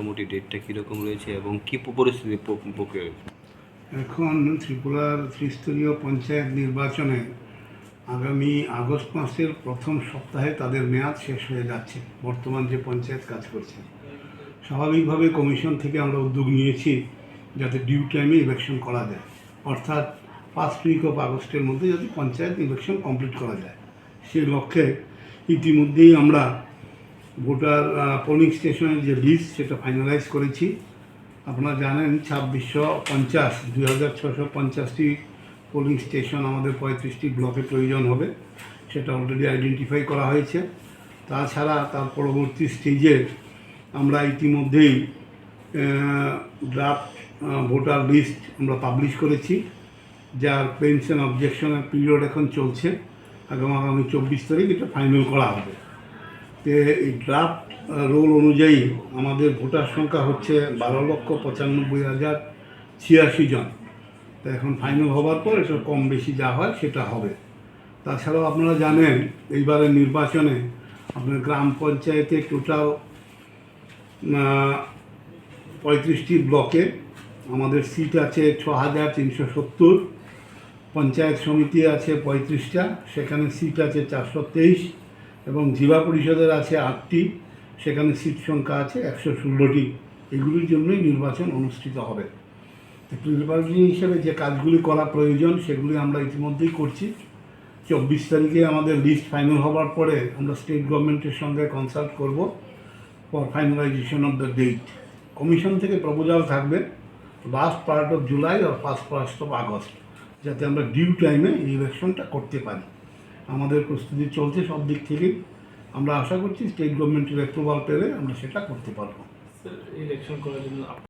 মোটামুটি ডেটটা কীরকম রয়েছে এবং কী পরিস্থিতি পক্ষে এখন ত্রিপুরার ত্রিস্তরীয় পঞ্চায়েত নির্বাচনে আগামী আগস্ট মাসের প্রথম সপ্তাহে তাদের মেয়াদ শেষ হয়ে যাচ্ছে, বর্তমান যে পঞ্চায়েত কাজ করছে। স্বাভাবিকভাবে কমিশন থেকে আমরা উদ্যোগ নিয়েছি যাতে ডিউ টাইমে ইলেকশন করা যায়। অর্থাৎ ফার্স্ট উইক অফ আগস্টের মধ্যে যাতে পঞ্চায়েত ইলেকশন কমপ্লিট করা যায়। সেই লক্ষ্যে ইতিমধ্যেই আমরা ভোটার পোলিং স্টেশনের যে লিস্ট সেটা ফাইনালাইজ করেছি। আপনারা জানেন ছাব্বিশশো পঞ্চাশ, দুই হাজার ছশো পঞ্চাশটি পোলিং স্টেশন আমাদের পঁয়ত্রিশটি ব্লকে প্রয়োজন হবে। সেটা অলরেডি আইডেন্টিফাই করা হয়েছে। তাছাড়া তার পরবর্তী স্টেজে আমরা ইতিমধ্যেই ড্রাফট ভোটার লিস্ট আমরা পাবলিশ করেছি, যার পেনশন অবজেকশনের পিরিয়ড এখন চলছে। আগামী আগামী চব্বিশ তারিখ এটা ফাইনাল করা হবে। এই ড্রাফট রোল অনুযায়ী আমাদের ভোটার সংখ্যা হচ্ছে বারো লক্ষ পঁচানব্বই হাজার ছিয়াশি জন। তা এখন ফাইনাল হওয়ার পর এটা কম বেশি যা হয় সেটা হবে। তাছাড়াও আপনারা জানেন, এইবারের নির্বাচনে আপনার গ্রাম পঞ্চায়েতে টোটাল পঁয়ত্রিশটি ব্লকে আমাদের সিট আছে ছ হাজার তিনশো সত্তর, পঞ্চায়েত সমিতি আছে পঁয়ত্রিশটা, সেখানে সিট আছে চারশো তেইশ এবং জিবা পরিষদের আছে আটটি, সেখানে সিট সংখ্যা আছে একশো ষোলোটি। এগুলির জন্যই নির্বাচন অনুষ্ঠিত হবে। নির্বাচনী হিসেবে যে কাজগুলি করা প্রয়োজন, সেগুলি আমরা ইতিমধ্যেই করছি। চব্বিশ তারিখে আমাদের লিস্ট ফাইনাল হওয়ার পরে আমরা স্টেট গভর্নমেন্টের সঙ্গে কনসাল্ট করব for finalisation of the date commission থেকে প্রপোজাল থাকবে লাস্ট পার্ট অফ জুলাই আর ফার্স্ট পার্ট অফ আগস্ট যাতে আমরা ডিউ টাইমে ইলেকশনটা করতে পারি। আমাদের প্রস্তুতি চলছে সব দিক থেকেই আমরা আশা করছি স্টেট গভর্নমেন্টের অ্যাপ্রুভাল পেলে আমরা সেটা করতে পারব। ইলেকশন করার জন্য